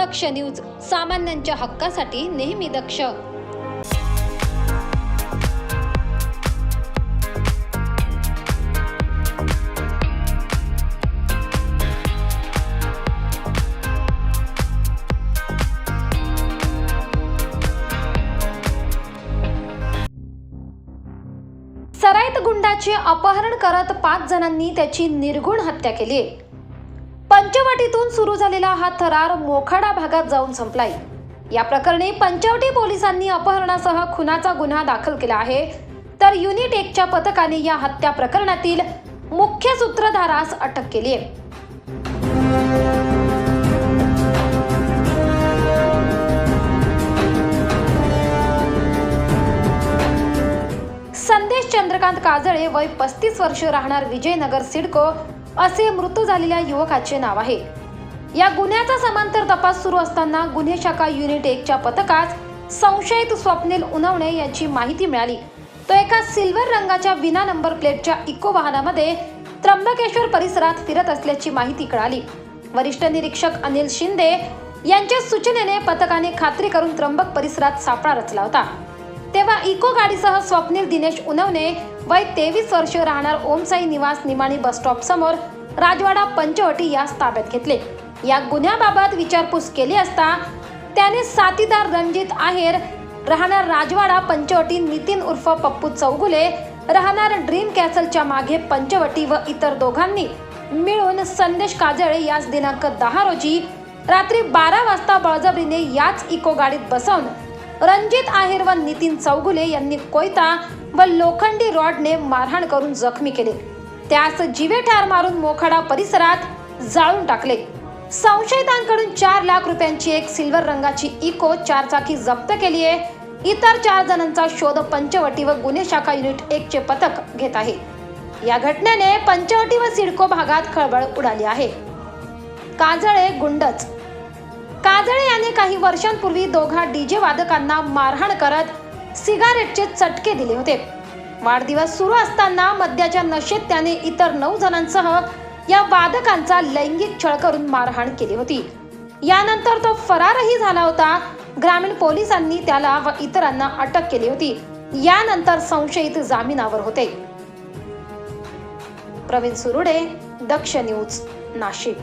दक्ष news सामान्यांच्या हक्कासाठी नेहमी दक्ष. सराईत गुंडाचे अपहरण करत पाच जणांनी त्याची निर्घुण हत्या केली आहे. पंचवटीतून सुरू झालेला हा थरार मोखाडा भागात जाऊन संपलाय. या प्रकरणी पंचवटी पोलिसांनी अपहरणासह खुनाचा गुन्हा दाखल केला आहे. तर युनिट एकच्या पथकाने या हत्या प्रकरणातील मुख्य सूत्रधारास अटक केली आहे. संदेश चंद्रकांत काजळे वय पस्तीस वर्ष राहणार विजयनगर सिडको असे मृत्यू झालेल्या युवकाचे नाव आहे. या गुन्ह्याचा समांतर तपास सुरू असताना गुन्हे शाखा युनिट एकच्या पथकात संशयित स्वप्नील उनवणे यांची माहिती मिळाली. तो एका सिल्वर रंगाच्या विना नंबर प्लेटच्या इको वाहनामध्ये त्र्यंबकेश्वर परिसरात फिरत असल्याची माहिती कळाली. वरिष्ठ निरीक्षक अनिल शिंदे यांच्या सूचनेने पथकाने खात्री करून त्र्यंबक परिसरात सापळा रचला होता. तेव्हा इको गाडीसह स्वप्नील दिनेश उनवणे वय तेवीस वर्ष राहणार ओमसाई निवास निमाणी बस स्टॉप समोर राजवाडा पंचवटी यास ताब्यात घेतले. या गुन्ह्याबाबत विचारपूस केली असता त्याने साथीदार रणजित आहेर राहणार राजवाडा पंचवटी नितीन उर्फ पप्पू चौगुले राहणार ड्रीम कॅसलच्या मागे पंचवटी व इतर दोघांनी मिळून संदेश काजळे याच दिनांक दहा रोजी रात्री बारा वाजता बळजबरीने याच इको गाडीत बसवून रणजित आहेर व नितीन चौगुले यांनी कोयता व लोखंडी रॉडने मारहाण करून जखमी केले. त्यास जीवे ठार मारून मोखाडा परिसरात जाळून टाकले. संशयितांकडून चार लाख रुपयांची एक सिल्वर रंगाची इको चारचाकी जप्त केली आहे. इतर चार जणांचा शोध पंचवटी व गुन्हे शाखा युनिट एक चे पथक घेत आहे. या घटनेने पंचवटी व सिडको भागात खळबळ उडाली आहे. काजळे गुंडच काजळे याने काही वर्षांपूर्वी दोघा डीजे वादकांना मारहाण करत सिगारेटचे चटके दिले होते. वाढदिवस सुरू असताना मद्याच्या नशेत त्याने इतर नऊ जणांसह या वादकांचा लैंगिक छळ करून मारहाण केली होती. यानंतर तो फरारही झाला होता. ग्रामीण पोलिसांनी त्याला व इतरांना अटक केली होती. यानंतर संशयित जामिनावर होते. प्रवीण सुरुडे दक्ष न्यूज नाशिक.